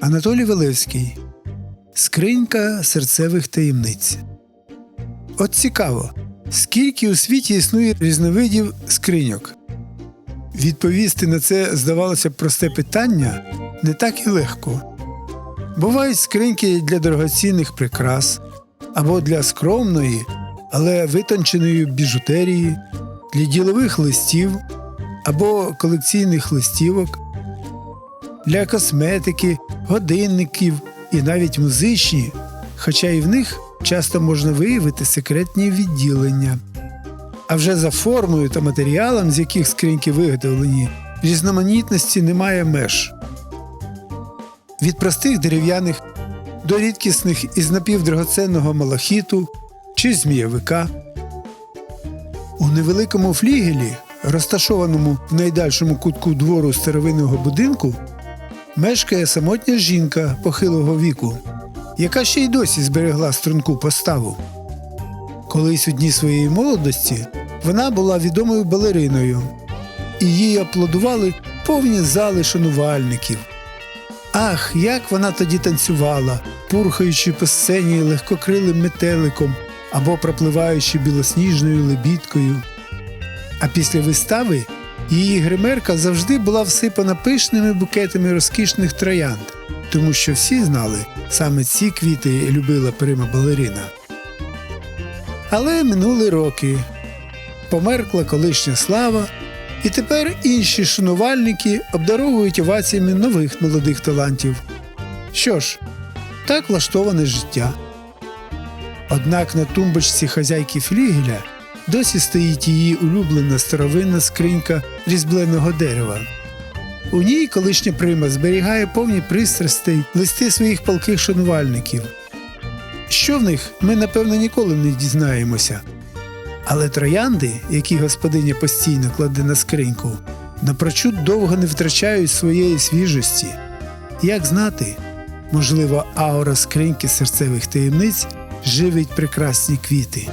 Анатолій Велевський Скринька серцевих таємниць. От цікаво, скільки у світі існує різновидів скриньок? Відповісти на це, здавалося б, просте питання не так і легко. Бувають скриньки для дорогоцінних прикрас або для скромної, але витонченої біжутерії, для ділових листів або колекційних листівок, для косметики, годинників і навіть музичні, хоча і в них часто можна виявити секретні відділення. А вже за формою та матеріалом, з яких скриньки виготовлені, різноманітності немає меж. Від простих дерев'яних до рідкісних із напівдрагоценного малахіту чи змієвика. У невеликому флігелі, розташованому в найдальшому кутку двору старовинного будинку, мешкає самотня жінка похилого віку, яка ще й досі зберегла струнку поставу. Колись у дні своєї молодості вона була відомою балериною, і їй аплодували повні зали шанувальників. Ах, як вона тоді танцювала, пурхаючи по сцені легкокрилим метеликом або пропливаючи білосніжною лебідкою. А після вистави її гримерка завжди була всипана пишними букетами розкішних троянд, тому що всі знали, саме ці квіти любила прима балерина. Але минули роки. Померкла колишня слава, і тепер інші шанувальники обдаровують оваціями нових молодих талантів. Що ж, так влаштоване життя. Однак на тумбочці хазяйки флігеля досі стоїть її улюблена старовинна скринька різьбленого дерева. У ній колишня прима зберігає повні пристрастей листи своїх палких шанувальників. Що в них, ми напевно ніколи не дізнаємося. Але троянди, які господиня постійно кладе на скриньку, напрочуд довго не втрачають своєї свіжості. Як знати, можливо, аура скриньки серцевих таємниць живить прекрасні квіти.